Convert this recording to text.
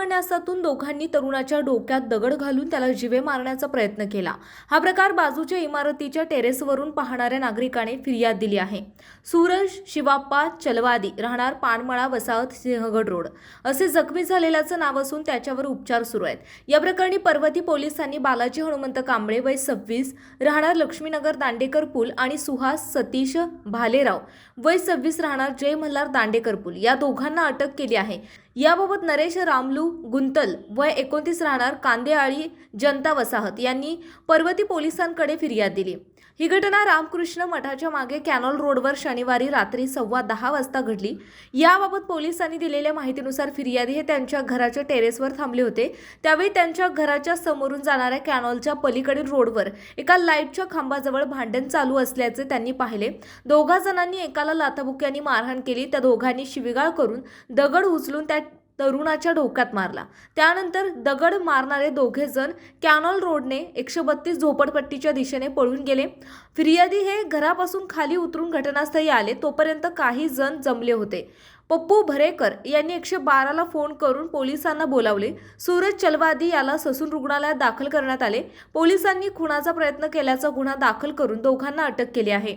वैमनस्यातून दोघांनी तरुणाच्या डोक्यात दगड घालून त्याला जिवे मारण्याचा प्रयत्न केला. हा प्रकार बाजूच्या इमारतीच्या टेरेसवरून पाहणाऱ्या नागरिकाने फिर्याद दिली आहे. सूरज शिवाप्पा चलवादी राहणार पानमळा वसाहत सिंहगड रोड. असे जखमी झालेल्याचं नाव असून त्याच्यावर उपचार सुरू आहेत. या प्रकरणी पर्वती पोलिसांनी बालाजी हनुमंत कांबळे वय सव्वीस राहणार लक्ष्मीनगर दांडेकर पूल आणि सुहास सतीश भालेराव वय सव्वीस राहणार जय मल्हार दांडेकर पूल. या दोघांना अटक केली आहे. याबाबत नरेश रामलू गुंतल वय एकोणतीस राहणार कांदेआळी जनता वसाहत यांनी पर्वती पोलिसांकडे फिर्याद दिली. ही घटना रामकृष्ण मठाच्या मागे कॅनॉल रोडवर शनिवारी रात्री सव्वा दहा वाजता घडली. याबाबत पोलिसांनी दिलेल्या माहितीनुसार फिर्यादी हे त्यांच्या घराच्या टेरेसवर थांबले होते. त्यावेळी त्यांच्या घराच्या समोरून जाणाऱ्या कॅनॉलच्या पलीकडील रोडवर एका लाईटच्या खांबाजवळ भांडण चालू असल्याचे त्यांनी पाहिले. दोघा जणांनी एकाला लाथाबुक्यांनी मारहाण केली. त्या दोघांनी शिविगाळ करून दगड उचलून त्या तरुणाच्या डोक्यात मारला. त्यानंतर दगड मारणारे दोघे जण कॅनॉल रोडने एकशे बत्तीस झोपडपट्टीच्या दिशेने पळून गेले. फिर्यादी हे घरापासून खाली उतरून घटनास्थळी आले. तोपर्यंत काही जण जमले होते. पप्पू भरेकर यांनी एकशे बाराला फोन करून पोलिसांना बोलावले. सूरज चलवादी याला ससून रुग्णालयात दाखल करण्यात आले. पोलिसांनी खुनाचा प्रयत्न केल्याचा गुन्हा दाखल करून दोघांना अटक केली आहे.